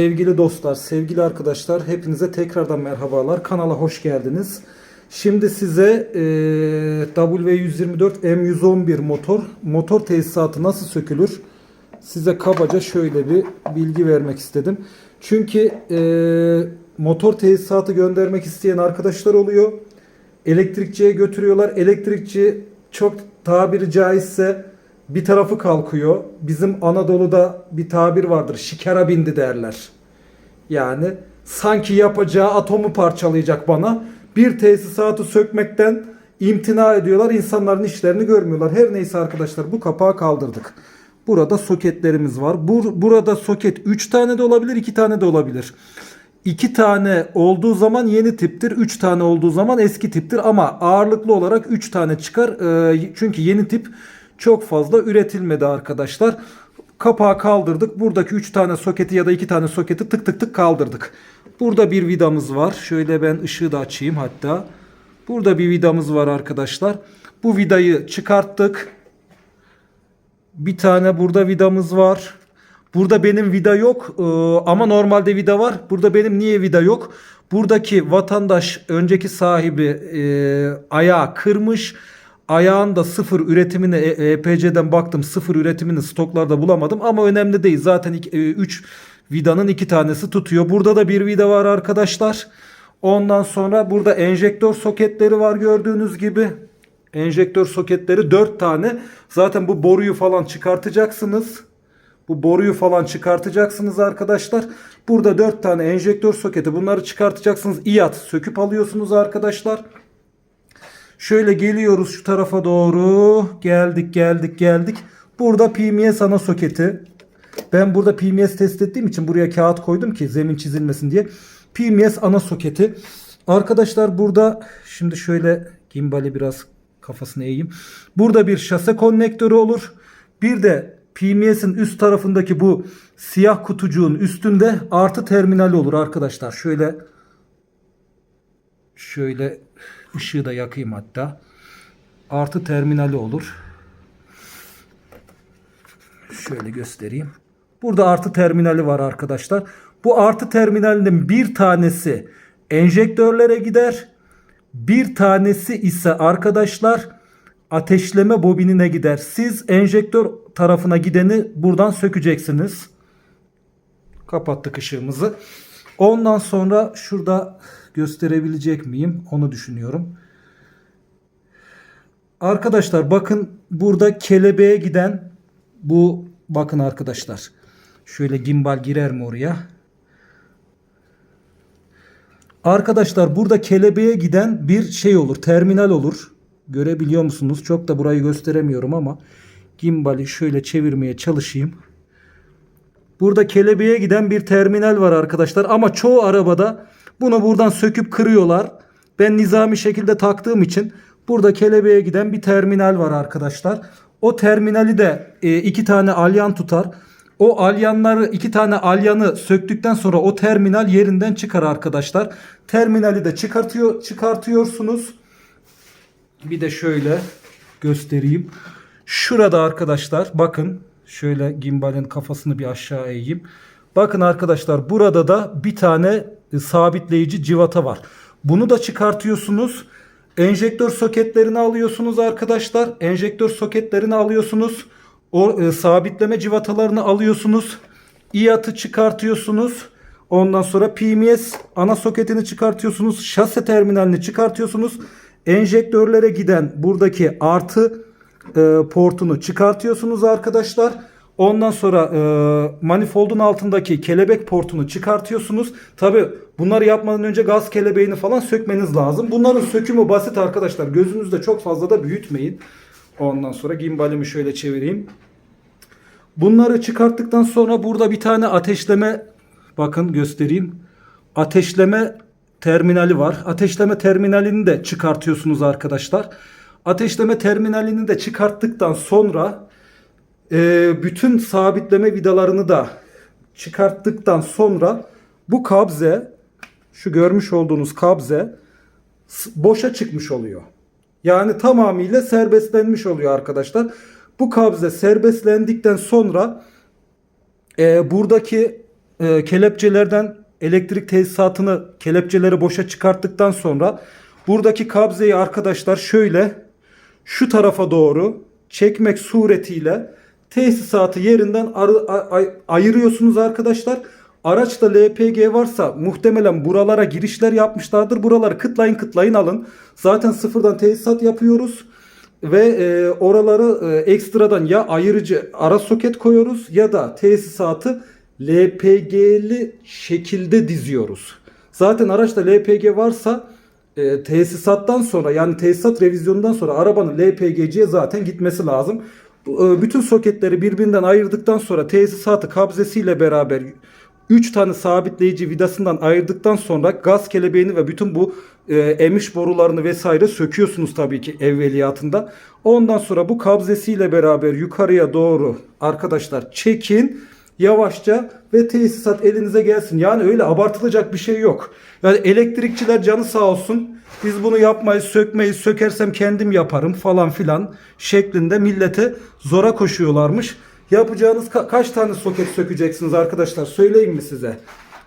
Sevgili dostlar, sevgili arkadaşlar, hepinize tekrardan merhabalar. Kanala hoş geldiniz. Şimdi size e, W124 M111 motor, motor tesisatı nasıl sökülür? Size kabaca şöyle bir bilgi vermek istedim. Çünkü e, motor tesisatı göndermek isteyen arkadaşlar oluyor. Elektrikçiye götürüyorlar. Elektrikçi çok tabiri caizse bir tarafı kalkıyor. Bizim Anadolu'da bir tabir vardır. Şikara bindi derler. Yani sanki yapacağı atomu parçalayacak bana. Bir tesisatı sökmekten imtina ediyorlar. İnsanların işlerini görmüyorlar. Her neyse arkadaşlar bu kapağı kaldırdık. Burada soketlerimiz var. Bur- burada soket 3 tane de olabilir, 2 tane de olabilir. 2 tane olduğu zaman yeni tiptir. 3 tane olduğu zaman eski tiptir. Ama ağırlıklı olarak 3 tane çıkar. Ee, çünkü yeni tip çok fazla üretilmedi arkadaşlar. Kapağı kaldırdık. Buradaki 3 tane soketi ya da 2 tane soketi tık tık tık kaldırdık. Burada bir vidamız var. Şöyle ben ışığı da açayım hatta. Burada bir vidamız var arkadaşlar. Bu vidayı çıkarttık. Bir tane burada vidamız var. Burada benim vida yok ee, ama normalde vida var. Burada benim niye vida yok? Buradaki vatandaş önceki sahibi e, ayağı kırmış. Ayağın da sıfır üretimini e, EPC'den baktım sıfır üretimini stoklarda bulamadım ama önemli değil. Zaten 3 vidanın iki tanesi tutuyor. Burada da bir vida var arkadaşlar. Ondan sonra burada enjektör soketleri var gördüğünüz gibi. Enjektör soketleri 4 tane. Zaten bu boruyu falan çıkartacaksınız. Bu boruyu falan çıkartacaksınız arkadaşlar. Burada 4 tane enjektör soketi. Bunları çıkartacaksınız. İyat söküp alıyorsunuz arkadaşlar. Şöyle geliyoruz şu tarafa doğru. Geldik geldik geldik. Burada PMS ana soketi. Ben burada PMS test ettiğim için buraya kağıt koydum ki zemin çizilmesin diye. PMS ana soketi. Arkadaşlar burada şimdi şöyle gimbali biraz kafasını eğeyim. Burada bir şase konnektörü olur. Bir de PMS'in üst tarafındaki bu siyah kutucuğun üstünde artı terminali olur arkadaşlar. Şöyle şöyle ışığı da yakayım hatta. Artı terminali olur. Şöyle göstereyim. Burada artı terminali var arkadaşlar. Bu artı terminalinin bir tanesi enjektörlere gider. Bir tanesi ise arkadaşlar ateşleme bobinine gider. Siz enjektör tarafına gideni buradan sökeceksiniz. Kapattık ışığımızı. Ondan sonra şurada gösterebilecek miyim? Onu düşünüyorum. Arkadaşlar bakın burada kelebeğe giden bu bakın arkadaşlar. Şöyle gimbal girer mi oraya? Arkadaşlar burada kelebeğe giden bir şey olur. Terminal olur. Görebiliyor musunuz? Çok da burayı gösteremiyorum ama gimbali şöyle çevirmeye çalışayım. Burada kelebeğe giden bir terminal var arkadaşlar. Ama çoğu arabada bunu buradan söküp kırıyorlar. Ben nizami şekilde taktığım için burada kelebeğe giden bir terminal var arkadaşlar. O terminali de e, iki tane alyan tutar. O alyanları iki tane alyanı söktükten sonra o terminal yerinden çıkar arkadaşlar. Terminali de çıkartıyor çıkartıyorsunuz. Bir de şöyle göstereyim. Şurada arkadaşlar bakın şöyle gimbalin kafasını bir aşağı eğeyim. Bakın arkadaşlar burada da bir tane e, sabitleyici civata var. Bunu da çıkartıyorsunuz. Enjektör soketlerini alıyorsunuz arkadaşlar. Enjektör soketlerini alıyorsunuz. O e, sabitleme civatalarını alıyorsunuz. İyatı çıkartıyorsunuz. Ondan sonra PMS ana soketini çıkartıyorsunuz. Şase terminalini çıkartıyorsunuz. Enjektörlere giden buradaki artı e, portunu çıkartıyorsunuz arkadaşlar. Ondan sonra e, manifoldun altındaki kelebek portunu çıkartıyorsunuz. Tabi bunları yapmadan önce gaz kelebeğini falan sökmeniz lazım. Bunların sökümü basit arkadaşlar. Gözünüzde çok fazla da büyütmeyin. Ondan sonra gimbalimi şöyle çevireyim. Bunları çıkarttıktan sonra burada bir tane ateşleme bakın göstereyim. Ateşleme terminali var. Ateşleme terminalini de çıkartıyorsunuz arkadaşlar. Ateşleme terminalini de çıkarttıktan sonra e, bütün sabitleme vidalarını da çıkarttıktan sonra bu kabze şu görmüş olduğunuz kabze boşa çıkmış oluyor. Yani tamamıyla serbestlenmiş oluyor arkadaşlar. Bu kabze serbestlendikten sonra e, buradaki e, kelepçelerden elektrik tesisatını kelepçeleri boşa çıkarttıktan sonra buradaki kabzeyi arkadaşlar şöyle şu tarafa doğru çekmek suretiyle tesisatı yerinden ayırıyorsunuz arkadaşlar. Araçta LPG varsa muhtemelen buralara girişler yapmışlardır. Buraları kıtlayın kıtlayın alın. Zaten sıfırdan tesisat yapıyoruz. Ve e, oraları e, ekstradan ya ayırıcı ara soket koyuyoruz ya da tesisatı LPG'li şekilde diziyoruz. Zaten araçta LPG varsa e, tesisattan sonra yani tesisat revizyonundan sonra arabanın LPG'ciye zaten gitmesi lazım. E, bütün soketleri birbirinden ayırdıktan sonra tesisatı kabzesiyle beraber 3 tane sabitleyici vidasından ayırdıktan sonra gaz kelebeğini ve bütün bu e, emiş borularını vesaire söküyorsunuz tabii ki evveliyatında. Ondan sonra bu kabzesiyle beraber yukarıya doğru arkadaşlar çekin yavaşça ve tesisat elinize gelsin. Yani öyle abartılacak bir şey yok. Yani elektrikçiler canı sağ olsun. Biz bunu yapmayız, sökmeyiz, sökersem kendim yaparım falan filan şeklinde millete zora koşuyorlarmış. Yapacağınız ka- kaç tane soket sökeceksiniz arkadaşlar? Söyleyeyim mi size?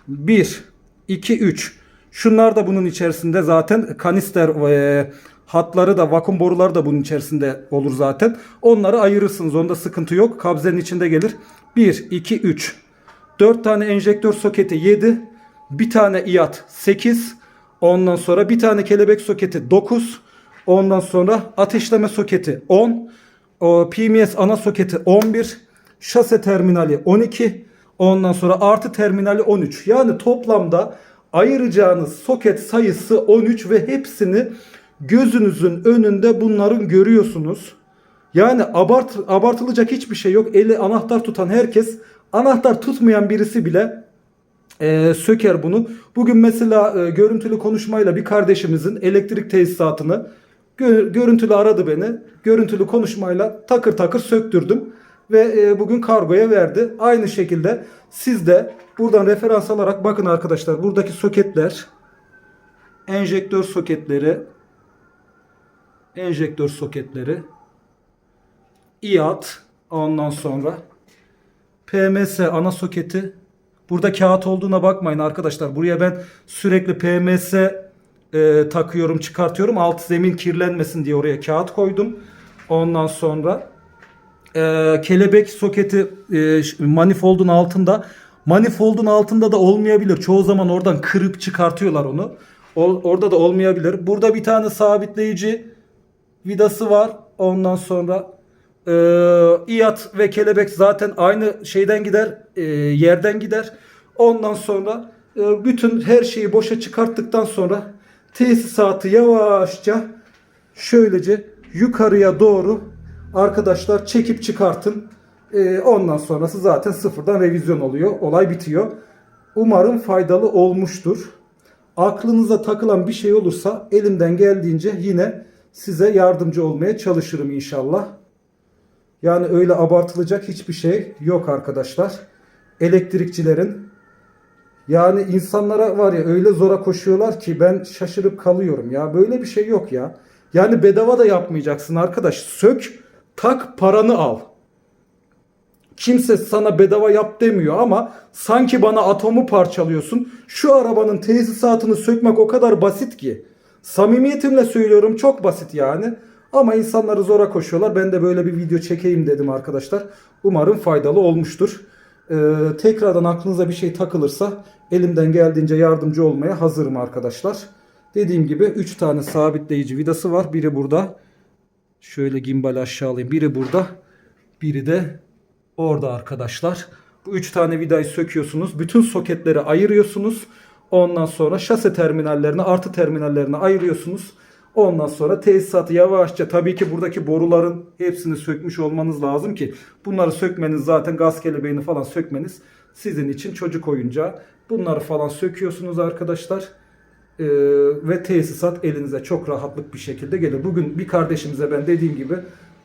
1, 2, 3. Şunlar da bunun içerisinde zaten kanister e, hatları da vakum boruları da bunun içerisinde olur zaten. Onları ayırırsınız. Onda sıkıntı yok. Kabzenin içinde gelir. 1, 2, 3. 4 tane enjektör soketi 7. Bir tane iat 8. Ondan sonra bir tane kelebek soketi 9. Ondan sonra ateşleme soketi 10. O PMS ana soketi 11. Şase terminali 12. Ondan sonra artı terminali 13. Yani toplamda ayıracağınız soket sayısı 13 ve hepsini gözünüzün önünde bunların görüyorsunuz. Yani abart, abartılacak hiçbir şey yok. Eli anahtar tutan herkes, anahtar tutmayan birisi bile e, söker bunu. Bugün mesela e, görüntülü konuşmayla bir kardeşimizin elektrik tesisatını gö- görüntülü aradı beni. Görüntülü konuşmayla takır takır söktürdüm ve e, bugün kargoya verdi. Aynı şekilde siz de buradan referans alarak bakın arkadaşlar buradaki soketler enjektör soketleri enjektör soketleri İAT ondan sonra PMS ana soketi burada kağıt olduğuna bakmayın arkadaşlar. Buraya ben sürekli PMS e, takıyorum çıkartıyorum. Alt zemin kirlenmesin diye oraya kağıt koydum. Ondan sonra e, kelebek soketi e, manifoldun altında manifoldun altında da olmayabilir. Çoğu zaman oradan kırıp çıkartıyorlar onu. O- orada da olmayabilir. Burada bir tane sabitleyici vidası var. Ondan sonra e, İyat ve kelebek zaten aynı şeyden gider, e, yerden gider. Ondan sonra e, bütün her şeyi boşa çıkarttıktan sonra tesisatı yavaşça şöylece yukarıya doğru arkadaşlar çekip çıkartın. E, ondan sonrası zaten sıfırdan revizyon oluyor. Olay bitiyor. Umarım faydalı olmuştur. Aklınıza takılan bir şey olursa elimden geldiğince yine size yardımcı olmaya çalışırım inşallah. Yani öyle abartılacak hiçbir şey yok arkadaşlar. Elektrikçilerin yani insanlara var ya öyle zora koşuyorlar ki ben şaşırıp kalıyorum ya. Böyle bir şey yok ya. Yani bedava da yapmayacaksın arkadaş. Sök, tak, paranı al. Kimse sana bedava yap demiyor ama sanki bana atomu parçalıyorsun. Şu arabanın tesisatını sökmek o kadar basit ki. Samimiyetimle söylüyorum çok basit yani. Ama insanları zora koşuyorlar. Ben de böyle bir video çekeyim dedim arkadaşlar. Umarım faydalı olmuştur. Ee, tekrardan aklınıza bir şey takılırsa elimden geldiğince yardımcı olmaya hazırım arkadaşlar. Dediğim gibi 3 tane sabitleyici vidası var. Biri burada. Şöyle gimbal aşağı alayım. Biri burada. Biri de orada arkadaşlar. Bu 3 tane vidayı söküyorsunuz. Bütün soketleri ayırıyorsunuz. Ondan sonra şase terminallerini artı terminallerini ayırıyorsunuz. Ondan sonra tesisatı yavaşça tabii ki buradaki boruların hepsini sökmüş olmanız lazım ki bunları sökmeniz zaten gaz kelebeğini falan sökmeniz sizin için çocuk oyuncağı. Bunları falan söküyorsunuz arkadaşlar. Ee, ve tesisat elinize çok rahatlık bir şekilde gelir. Bugün bir kardeşimize ben dediğim gibi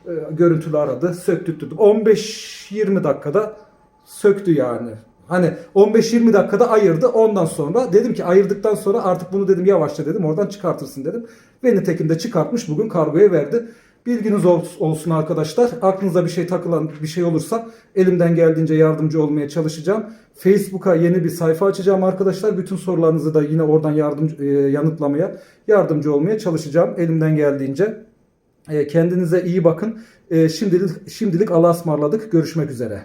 e, görüntülü aradı. Söktürttürdüm. 15-20 dakikada söktü yani. Hani 15-20 dakikada ayırdı. Ondan sonra dedim ki ayırdıktan sonra artık bunu dedim yavaşça dedim oradan çıkartırsın dedim. Ve nitekim de çıkartmış bugün kargoya verdi. Bilginiz ol- olsun arkadaşlar. Aklınıza bir şey takılan bir şey olursa elimden geldiğince yardımcı olmaya çalışacağım. Facebook'a yeni bir sayfa açacağım arkadaşlar. Bütün sorularınızı da yine oradan yardım e, yanıtlamaya yardımcı olmaya çalışacağım elimden geldiğince. E, Kendinize iyi bakın. E, Şimdilik şimdilik Allah'a ısmarladık. Görüşmek üzere.